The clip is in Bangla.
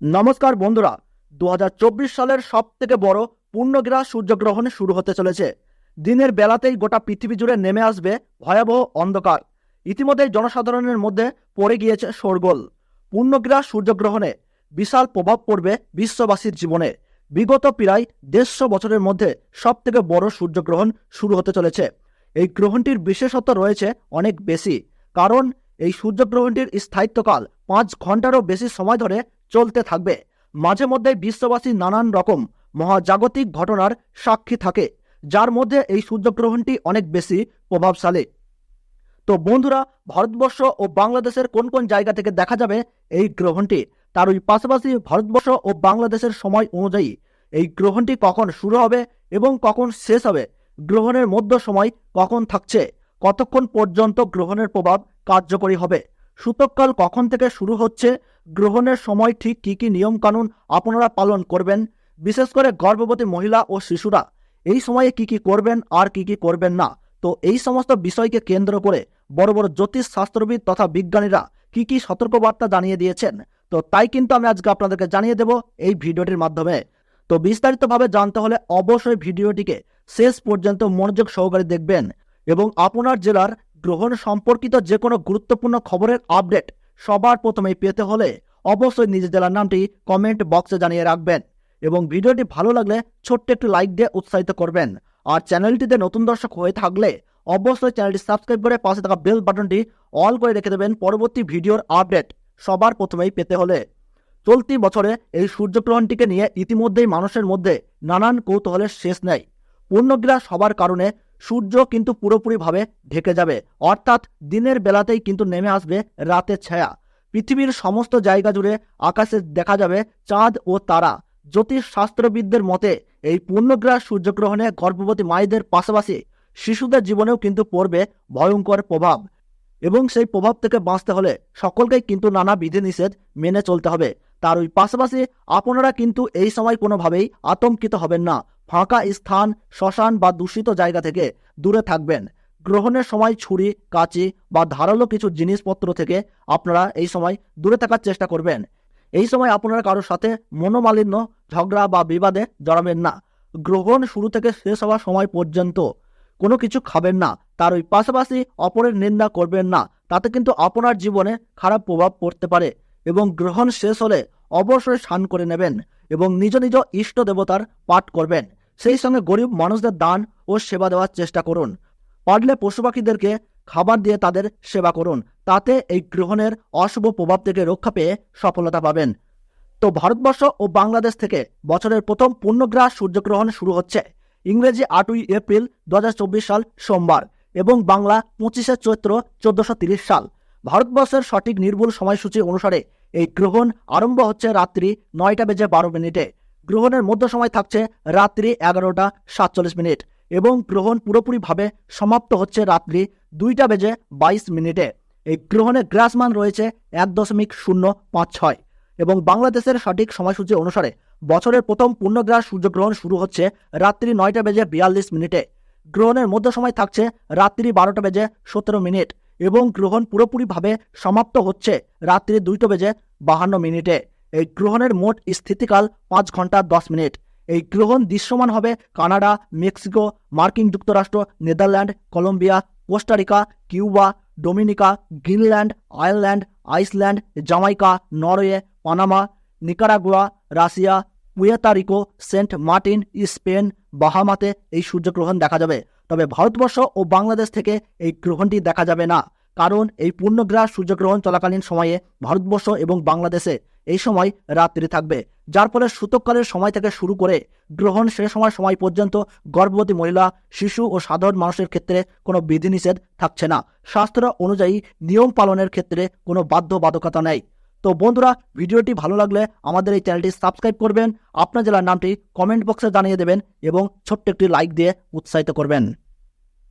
নমস্কার বন্ধুরা দু হাজার চব্বিশ সালের সব থেকে বড় পূর্ণগ্রাস সূর্যগ্রহণ শুরু হতে চলেছে। দিনের বেলাতেই গোটা পৃথিবী জুড়ে নেমে আসবে ভয়াবহ অন্ধকার। ইতিমধ্যেই জনসাধারণের মধ্যে পড়ে গিয়েছে শোরগোল। পূর্ণগ্রাস সূর্যগ্রহণে বিশাল প্রভাব পড়বে বিশ্ববাসীর জীবনে। বিগত প্রায় দেড়শো বছরের মধ্যে সব থেকে বড় সূর্যগ্রহণ শুরু হতে চলেছে। এই গ্রহণটির বিশেষত্ব রয়েছে অনেক বেশি। কারণ এই সূর্যগ্রহণটির স্থায়িত্বকাল পাঁচ ঘন্টারও বেশি সময় ধরে চলতে থাকবে। মাঝে মধ্যে বিশ্ববাসী নানান রকম মহাজাগতিক ঘটনার সাক্ষী থাকে, যার মধ্যে এই সূর্যগ্রহণটি অনেক বেশি প্রভাবশালী। তো বন্ধুরা, ভারতবর্ষ ও বাংলাদেশের কোন কোন জায়গা থেকে দেখা যাবে এই গ্রহণটি? তার ওই পাশাপাশি ভারতবর্ষ ও বাংলাদেশের সময় অনুযায়ী এই গ্রহণটি কখন শুরু হবে এবং কখন শেষ হবে? গ্রহণের মধ্য সময় কখন থাকছে? কতক্ষণ পর্যন্ত গ্রহণের প্রভাব কার্যকরী হবে? সূতককাল কখন থেকে শুরু হচ্ছে? গ্রহণের সময় ঠিক কী কী নিয়মকানুন আপনারা পালন করবেন, বিশেষ করে গর্ভবতী মহিলা ও শিশুরা। এই সময়ে কি কি করবেন আর কি কি করবেন না? তো এই সমস্ত বিষয়কে কেন্দ্র করে বড় বড় জ্যোতিষ শাস্ত্রবিদ তথা বিজ্ঞানীরা কি কি সতর্কবার্তা জানিয়ে দিয়েছেন? তো তাই কিন্তু আমি আজকে আপনাদেরকে জানিয়ে দেব এই ভিডিওটির মাধ্যমে। তো বিস্তারিতভাবে জানতে হলে অবশ্যই ভিডিওটিকে শেষ পর্যন্ত মনোযোগ সহকারে দেখবেন এবং আপনার জেলার গ্রহণ সম্পর্কিত যে কোনো গুরুত্বপূর্ণ খবরের আপডেট সবার প্রথমেই পেতে হলে অবশ্যই নিজের জেলার নামটি কমেন্ট বক্সে জানিয়ে রাখবেন এবং ভিডিওটি ভালো লাগলে ছোট্ট একটু লাইক দিয়ে উৎসাহিত করবেন। আর চ্যানেলটিতে নতুন দর্শক হয়ে থাকলে অবশ্যই চ্যানেলটি সাবস্ক্রাইব করে পাশে থাকা বেল বাটনটি অল করে রেখে দেবেন পরবর্তী ভিডিওর আপডেট সবার প্রথমেই পেতে হলে। চলতি বছরে এই সূর্যগ্রহণটিকে নিয়ে ইতিমধ্যেই মানুষের মধ্যে নানান কৌতূহলের শেষ নেই। পূর্ণগ্রাস হবার কারণে সূর্য কিন্তু পুরোপুরিভাবে ঢেকে যাবে। অর্থাৎ দিনের বেলাতেই কিন্তু নেমে আসবে রাতের ছায়া। পৃথিবীর সমস্ত জায়গা জুড়ে আকাশে দেখা যাবে চাঁদ ও তারা। জ্যোতিষ শাস্ত্রবিদদের মতে, এই পূর্ণগ্রাস সূর্যগ্রহণে গর্ভবতী মায়েদের পাশাপাশি শিশুদের জীবনেও কিন্তু পড়বে ভয়ঙ্কর প্রভাব। এবং সেই প্রভাব থেকে বাঁচতে হলে সকলকেই কিন্তু নানা বিধিনিষেধ মেনে চলতে হবে। তার ওই পাশাপাশি আপনারা কিন্তু এই সময় কোনোভাবেই আতঙ্কিত হবেন না। ফাঁকা স্থান, শ্মশান বা দূষিত জায়গা থেকে দূরে থাকবেন। গ্রহণের সময় ছুরি, কাঁচি বা ধারালো কিছু জিনিসপত্র থেকে আপনারা এই সময় দূরে থাকার চেষ্টা করবেন। এই সময় আপনারা কারোর সাথে মনোমালিন্য, ঝগড়া বা বিবাদে জড়াবেন না। গ্রহণ শুরু থেকে শেষ হওয়ার সময় পর্যন্ত কোনো কিছু খাবেন না। তার ওই পাশাপাশি অপরের নিন্দা করবেন না। তাতে কিন্তু আপনার জীবনে খারাপ প্রভাব পড়তে পারে এবং গ্রহণ শেষ হলে অবশ্যই স্নান করে নেবেন এবং নিজ নিজ ইষ্ট দেবতার পাঠ করবেন। সেই সঙ্গে গরিব মানুষদের দান ও সেবা দেওয়ার চেষ্টা করুন। পারলে পশু পাখিদেরকে খাবার দিয়ে তাদের সেবা করুন। তাতে এই গ্রহণের অশুভ প্রভাব থেকে রক্ষা পেয়ে সফলতা পাবেন। তো ভারতবর্ষ ও বাংলাদেশ থেকে বছরের প্রথম পূর্ণগ্রাস সূর্যগ্রহণ শুরু হচ্ছে। ইংরেজি আটই এপ্রিল দু হাজার চব্বিশ সাল সোমবার এবং বাংলা পঁচিশে চৈত্র চোদ্দশো সাল। ভারতবর্ষের সঠিক নির্ভুল সময়সূচি অনুসারে এই গ্রহণ আরম্ভ হচ্ছে রাত্রি নয়টা বেজে বারো মিনিটে। গ্রহণের মধ্য সময় থাকছে রাত্রি এগারোটা সাতচল্লিশ মিনিট। এবং গ্রহণ পুরোপুরিভাবে সমাপ্ত হচ্ছে রাত্রি দুইটা বেজে বাইশ মিনিটে। এই গ্রহণের গ্রাসমান রয়েছে এক দশমিক শূন্য পাঁচ ছয় এবং বাংলাদেশের সঠিক সময়সূচি অনুসারে বছরের প্রথম পূর্ণগ্রাস সূর্যগ্রহণ শুরু হচ্ছে রাত্রি নয়টা বেজে বিয়াল্লিশ মিনিটে। গ্রহণের মধ্য সময় থাকছে রাত্রি বারোটা বেজে সতেরো মিনিট এবং গ্রহণ পুরোপুরিভাবে সমাপ্ত হচ্ছে রাত্রি দুইটা বেজে বাহান্ন মিনিটে। এই গ্রহণের মোট স্থিতিকাল পাঁচ ঘণ্টা দশ মিনিট। এই গ্রহণ দৃশ্যমান হবে কানাডা, মেক্সিকো, মার্কিন যুক্তরাষ্ট্র, Netherland, Colombia, Costa Rica, Cuba, Dominica, Greenland, Ireland, Iceland, Jamaica, Norway, Panama, Nicaragua, Russia Puerto Rico Saint Martin, Spain, বাহামাতে এই সূর্যগ্রহণ দেখা যাবে। তবে ভারতবর্ষ ও বাংলাদেশ থেকে এই গ্রহণটি দেখা যাবে না। কারণ এই পূর্ণগ্রাস সূর্যগ্রহণ চলাকালীন সময়ে ভারতবর্ষ এবং বাংলাদেশে এই সময় রাত্রি থাকবে। যার ফলে সূতককালের সময় থেকে শুরু করে গ্রহণ শেষ সময় সময় পর্যন্ত গর্ভবতী মহিলা, শিশু ও সাধারণ মানুষের ক্ষেত্রে কোনো বিধিনিষেধ থাকছে না। শাস্ত্র অনুযায়ী নিয়ম পালনের ক্ষেত্রে কোনো বাধ্যবাধকতা নেই। তো বন্ধুরা, ভিডিওটি ভালো লাগলে আমাদের এই চ্যানেলটি সাবস্ক্রাইব করবেন, আপনার জেলার নামটি কমেন্ট বক্সে জানিয়ে দেবেন এবং ছোট্ট একটি লাইক দিয়ে উৎসাহিত করবেন।